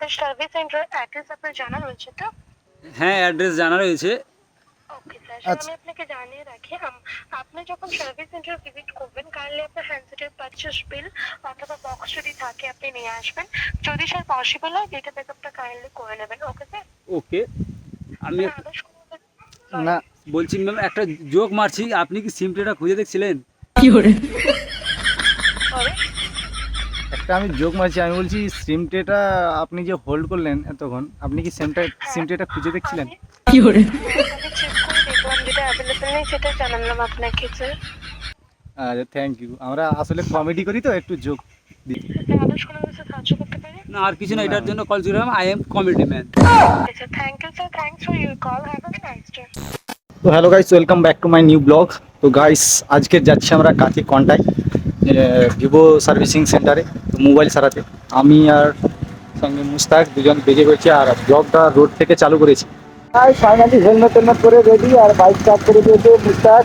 আমাদের service centre address আপনার জানা রয়েছে তো? হ্যাঁ অ্যাড্রেস জানা রয়েছে। ওকে স্যার আচ্ছা। আমি আপনাকে জানিয়ে রাখি আপনি যখন সার্ভিস সেন্টার ভিজিট করবেন কাইন্ডলি আপনার হ্যান্ডসেটের পারচেস বিল অথবা বক্স যদি থাকে আপনি নিয়ে আসবেন। যদি স্যার পসিবল হয় ডেটা ব্যাকআপটা কাইন্ডলি করে নেবেন। ওকে স্যার ওকে আমি না। বলছি ম্যাম একটা জোক মারছি। আপনি কি সিম ট্রেটা খুঁজে দেখছিলেন? সরি একটা আমি যোগ মারছি আমি বলছি সিম ট্রেটা আপনি যে হোল্ড করলেন এতক্ষণ আপনি কি সিমটা সিম ট্রেটা খুঁজে দেখছিলেন? কি করে? আচ্ছা থ্যাংক ইউ আমরা আসলে কমেডি করি তো একটু যোগ কিছু না আর কিছু না এটার জন্য কল ছিলাম আই এম কমেডি ম্যান আচ্ছা thank you sir thanks for your call have a nice day তো hello guys welcome back to my new blog তো গাইস আজকে যাচ্ছি আমরা কাঁথি কন্টায়। ভিভো সার্ভিসিং সেন্টারে, মোবাইল সারাতে। আমি আর সঙ্গে মুস্তাক দুজন বেরিয়ে পড়ছি আর ব্লগটা রোড থেকে চালু করেছি। ফাইনালি হেলমেট টেলমেট করে রেডি আর বাইক স্টার্ট করে দিয়েছে মুস্তাক।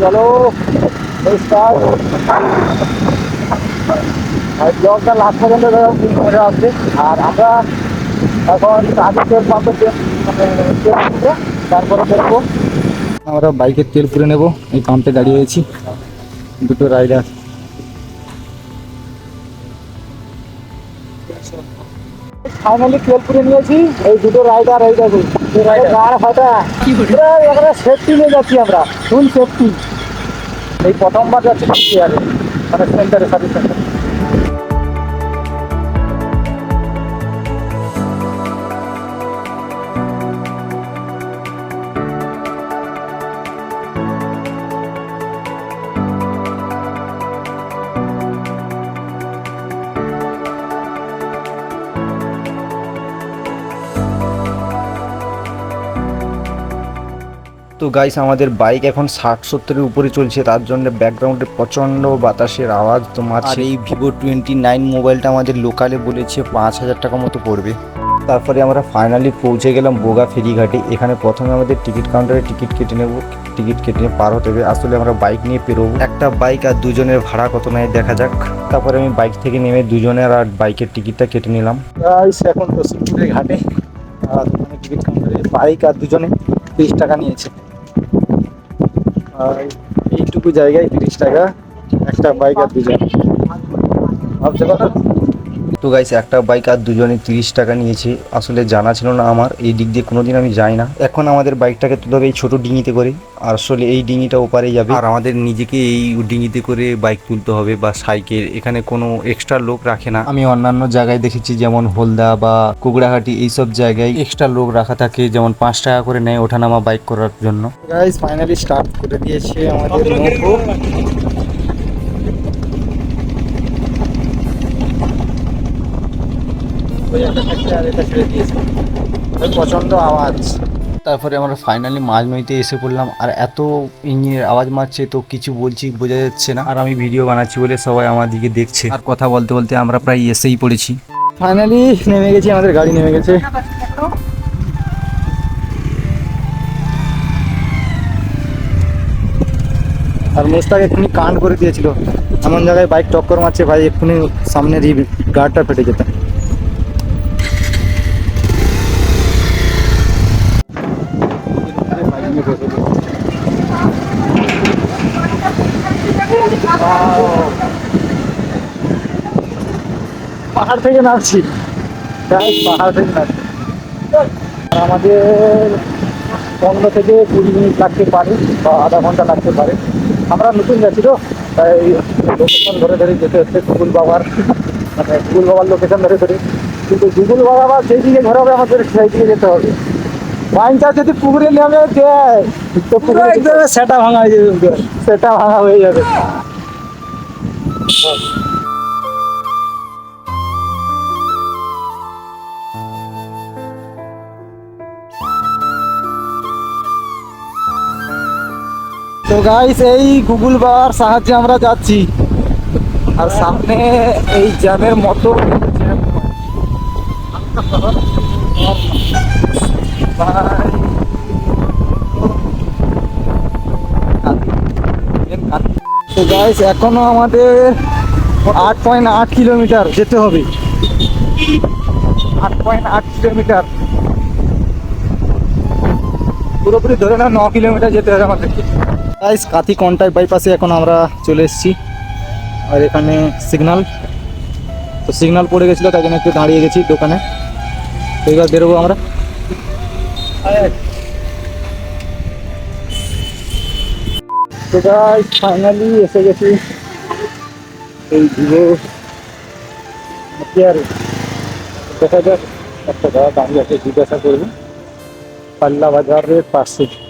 চলো স্টার্ট আর ব্লগটা লাস্ট পর্যন্ত মজা আসছে আর আমরা এখন আগে তেল পাম্পে মানে তেল তারপরে বেরোবো আমরা বাইকের তেল পুরে নেব, এই পাম্পে দাঁড়িয়ে আছি। দুটো রাইডার ফাইনালি তেল পুরে নিয়েছি। এই দুটো রাইডার এই দেখো গাড় ফাটা এবারে সেফটি নিয়ে যাচ্ছি আমরা ফুল সেফটি এই প্রথমবার যাচ্ছি মানে সেন্টারে সার্ভিস সেন্টারে তো গাইস আমাদের বাইক এখন ষাট সত্তরের উপরে চলছে তার জন্য ব্যাকগ্রাউন্ডে প্রচণ্ড বাতাসের আওয়াজ তো মারছে এই ভিভো টোয়েন্টি নাইন মোবাইলটা আমাদের লোকালে বলেছে পাঁচ হাজার টাকা মতো পড়বে। তারপরে আমরা ফাইনালি পৌঁছে গেলাম বোগা ফেরিঘাটে এখানে প্রথমে আমাদের টিকিট কাউন্টারে টিকিট কেটে নেব টিকিট কেটে নিয়ে পার হতে হবে। আসলে আমরা বাইক নিয়ে পেরোবো। একটা বাইক আর দুজনের ভাড়া কত নেয় দেখা যাক। তারপরে আমি বাইক থেকে নেমে দুজনের আর বাইকের টিকিটটা কেটে নিলাম। এখন রসিকপুরের ঘাটে আর টিকিট কাউন্টারে বাইক আর দুজনে তিরিশ টাকা নিয়েছে। আর এইটুকু জায়গায় তিরিশ টাকা একটা বাইক আর দুজন ভাবতে পারো তো গাইস একটা বাইক আর দুজনে তিরিশ টাকা নিয়েছে। আসলে জানা ছিল না আমার এই দিক দিয়ে কোনোদিন আমি যাই না। এখন আমাদের বাইকটাকে তুলে হবে এই ছোট ডিঙিতে করে। আর আসলে এই ডিঙিটা ওপারে যাবে। আর আমাদের নিজেকে এই ডিঙিতে করে বাইক তুলতে হবে বা সাইকেল এখানে কোনো এক্সট্রা লোক রাখে না। আমি অন্যান্য জায়গায় দেখেছি যেমন হলদা বা কুকড়াহাটি এইসব জায়গায় এক্সট্রা লোক রাখা থাকে যেমন পাঁচ টাকা করে নেয় ওঠানামা বাইক করার জন্য। গাইস ফাইনালি স্টার্ট করে দিয়েছে আমাদের নৌকো ওই আর এটা ছেড়ে দিয়েছে ওই প্রচণ্ড আওয়াজ। তারপরে আমরা ফাইনালি মাঝ নদীতে এসে পড়লাম আর এত ইঞ্জিনের আওয়াজ মারছে তো কিছু বলছি বোঝা যাচ্ছে না। আর আমি ভিডিও বানাচ্ছি বলে সবাই আমার দিকে দেখছে। আর কথা বলতে বলতে আমরা প্রায় এসেই পড়েছি। ফাইনালি নেমে গেছি আমাদের গাড়ি নেমে গেছে। আর মোস্তাক এক্ষুনি কান করে দিয়েছিল। এমন জায়গায় বাইক টক্কর মারছে ভাই এক্ষুনি সামনের এই গাড়টা ফেটে যেত। পাহাড় থেকে নামছি। পাহাড় থেকে নামছি। আমাদের পনেরো থেকে কুড়ি মিনিট লাগতে পারে বা আধা ঘণ্টা লাগতে পারে। আমরা নতুন যাচ্ছি তো তাই লোকেশন ধরে ধরে যেতে হচ্ছে গুগল বাবার মানে গুগল বাবার লোকেশন ধরে ধরে। কিন্তু গুগল বাবা আবার যেই দিকে ঘোরাবে হবে আমাদের সেই দিকে যেতে হবে। বাইনটা যদি পুকুরে নেমে দেয় তো পুকুরে সেটা ভাঙা হয়ে যাবে। সেটা ভাঙা হয়ে যাবে। তো গাইস এই গুগল বাবার সাহায্যে আমরা যাচ্ছি। আর সামনে এই জ্যামের মতো তো গাইস এখনও আমাদের আট পয়েন্ট আট কিলোমিটার যেতে হবে। আট পয়েন্ট আট কিলোমিটার। পুরোপুরি ধরে না ন কিলোমিটার যেতে হবে আমাদেরকে। গাইস কাথি কন্টাক্ট বাইপাসে এখন আমরা চলে এসেছি। আর এখানে সিগনাল তো সিগনাল পড়ে গেছিল, তাই জন্য একটু দাঁড়িয়ে গেছি দোকানে। তো এবার বেরোবো আমরা। তো গাইস ফাইনালি এসে গেছি। এই ভিভো নোকিয়ার দেখা যাক, একটা দাদা দাঁড়িয়ে আছে, জিজ্ঞাসা করব। পাল্লা বাজারের পাশে। বন্ধু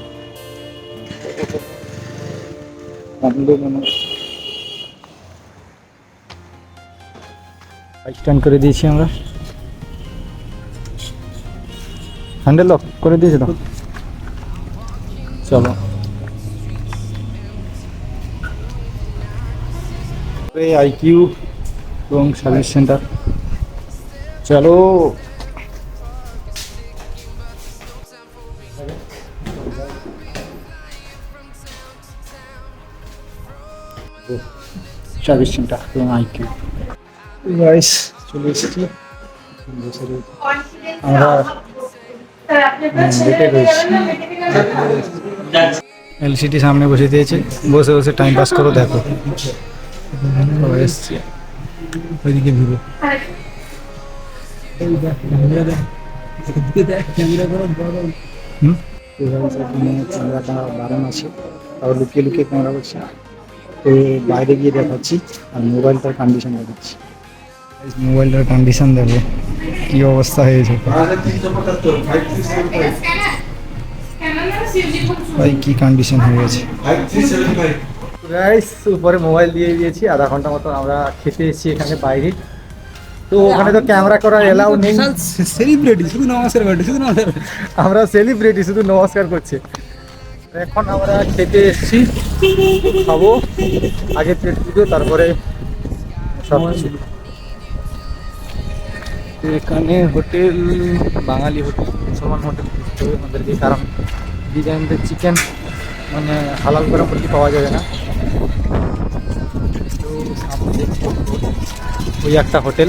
মনে। স্ট্যান্ড করে দিয়েছি আমরা। হ্যান্ডেল লক করে দিয়েছি তো? চলো। আইকিউ এবং সার্ভিস সেন্টার চলো। সার্ভিস সেন্টার এবং আইকিউ গাইস চলে এসেছি। আমরা বেটে রয়েছি। সামনে বসে দিয়েছে। বসে বসে টাইম পাস করো দেখো। এসছি। ওইদিকে ভিভো হুম? ক্যামেরাটা বারণ আছে। তাও লুকিয়ে লুকিয়ে ক্যামেরা করছি তো বাইরে গিয়ে দেখাচ্ছি আর মোবাইলটার কন্ডিশন দেখাচ্ছি। মোবাইলটার কন্ডিশন দেখো কি অবস্থা হয়েছে? ভাই কি কন্ডিশন হয়ে গেছে? গাইস উপরে মোবাইল দিয়ে দিয়েছি আধা ঘণ্টা মতো আমরা খেতে এসেছি এখানে বাইরে। তো ওখানে তো ক্যামেরা করা এলাও নেই। সেলিব্রিটি শুধু নমস্কার বাড়ি শুধু নমস্কার। আমরা সেলিব্রিটি শুধু নমস্কার করছে। এখন আমরা খেতে এসেছি, খাব, আগে পেট পুজো, তারপরে এখানে হোটেল, বাঙালি হোটেল, মুসলমান হোটেল আমাদেরকে, কারণ ডিজাইনদের চিকেন মানে হালাল করা মুরগি পাওয়া যাবে না। তো ওই একটা হোটেল।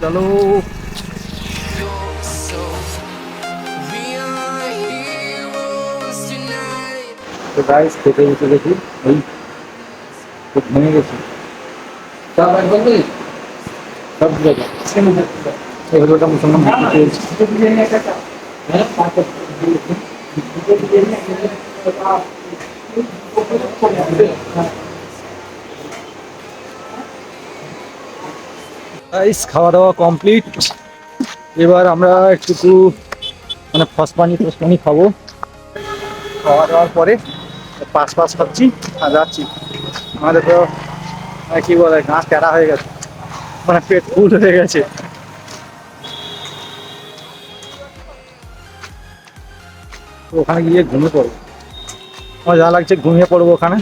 চলো। তো গাইস বসে গেছি ওই খুব ভেঙে গেছি। সব জায়গা খাওয়া দাওয়া কমপ্লিট এবার আমরা একটু মানে ফসপানি ফসপানি খাব। খাওয়া দাওয়ার পরে পাশ পাশ খাচ্ছি আর যাচ্ছি। আমাদের তো কি বলে গাছ প্যারা হয়ে গেছে। মানে পেট ফুল হয়ে গেছে। ওখানে গিয়ে ঘুমিয়ে পড়ব। আমার যা লাগছে ঘুমিয়ে পড়ব ওখানে।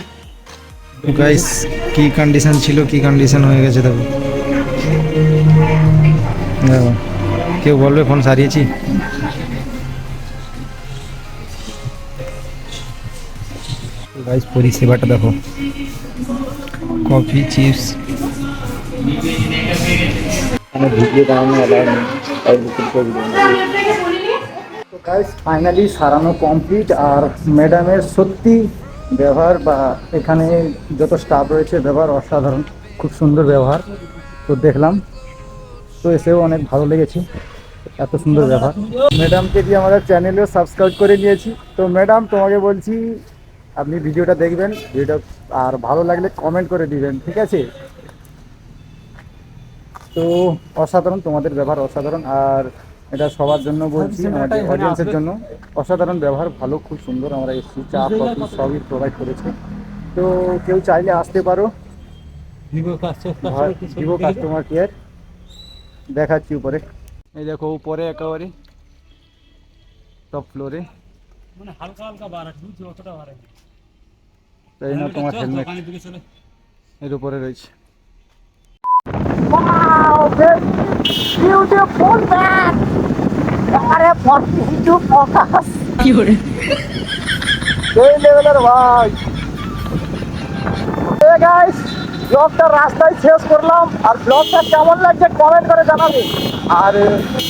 গাইস কি কন্ডিশন ছিল, কি কন্ডিশন হয়ে গেছে দেখো। কেউ বলবে ফোন সারিয়েছি? গাইস পরিষেবাটা দেখো। কফি চিপস তো গাইস ফাইনালি সারানো কমপ্লিট আর ম্যাডামের সত্যি ব্যবহার বা এখানে যত স্টাফ রয়েছে ব্যবহার অসাধারণ খুব সুন্দর ব্যবহার। তো দেখলাম তো এসেও অনেক ভালো লেগেছে এত সুন্দর ব্যবহার। ম্যাডামকে দিয়ে আমাদের চ্যানেলেও সাবস্ক্রাইব করে নিয়েছি। তো ম্যাডাম তোমাকে বলছি আপনি ভিডিওটা দেখবেন ভিডিও আর ভালো লাগলে কমেন্ট করে দিবেন ঠিক আছে? তো অসাধারণ তোমাদের ব্যবহার অসাধারণ আর এটা সবার জন্য বলছি আমাদের অডিয়েন্সের জন্য। অসাধারণ ব্যবহার ভালো খুব সুন্দর আমরা এসেছি চা কফি সবই প্রোভাইড করেছে। তো কেউ চাইলে আসতে পারো। ভিভো কাস্টমার কেয়ার দেখাচ্ছি উপরে। এই দেখো উপরে একেবারে টপ ফ্লোরে মানে হালকা হালকা বাড়া অতটা বাড়ে তাই না তোমার হেলমেট এর উপরে রয়েছে। এই লেভেলের ভাই। গাইস ব্লগটা রাস্তায় শেষ করলাম। আর ব্লগটা কেমন লাগছে কমেন্ট করে জানাবে। আর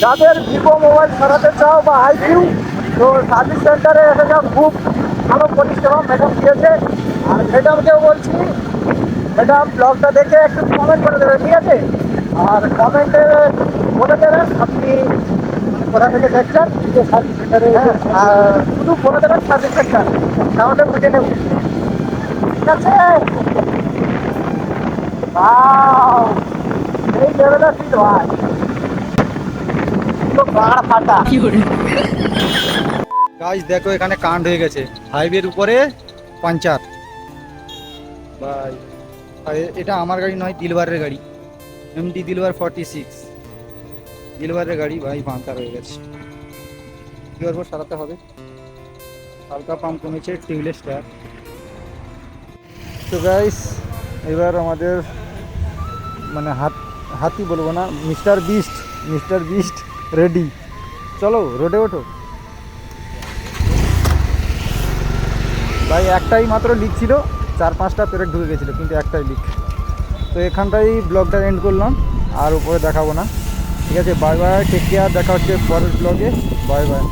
যাদের ভিভো মোবাইল সরাতে চাও বা আইকিউ তো সার্ভিস সেন্টারে এসে যাও খুব ভালো পরিষেবা ম্যাডাম দিয়েছে। আর ম্যাডামকেও বলছি। ম্যাডাম ব্লগটা দেখে একটু কমেন্ট করে দেবেন ঠিক আছে? আর কমেন্টে বলে দেবেন আপনি কোথা থেকে দেখছেন? যে সার্ভিস সেন্টারে আর শুধু বলে দেবেন সার্ভিস সেন্টার তাহলে বুঝে নেব। ঠিক আছে! এই লেভেলের ফিট ভাই। তো গাড় ফাটা। গাইস দেখো এখানে কাণ্ড হয়ে গেছে। হাইওয়ের উপরে পাঞ্চার। ভাই এটা আমার গাড়ি নয়, দিলবারের গাড়ি। এমডি দিলবার ফর্টি সিক্স দিলবারের গাড়ি, ভাই পাঞ্চার হয়ে গেছে। কি করব সারাতে হবে। হালকা পাম্প কমেছে টিউবলেস টায়ার তো গাইস এবার আমাদের মানে হাত হাতি বলব না, mister beast mister beast ready. চলো, রোডে ওঠো। ভাই, একটাই মাত্র লিক ছিল। চার পাঁচটা পেরেক ঢুকে গেছিল, কিন্তু একটাই লিক তো এখানটাই ব্লগটা এন্ড করলাম, আর উপরে দেখাবো না। ঠিক আছে বাই বাই টেক কেয়ার দেখা হচ্ছে পরের ব্লগে বাই বাই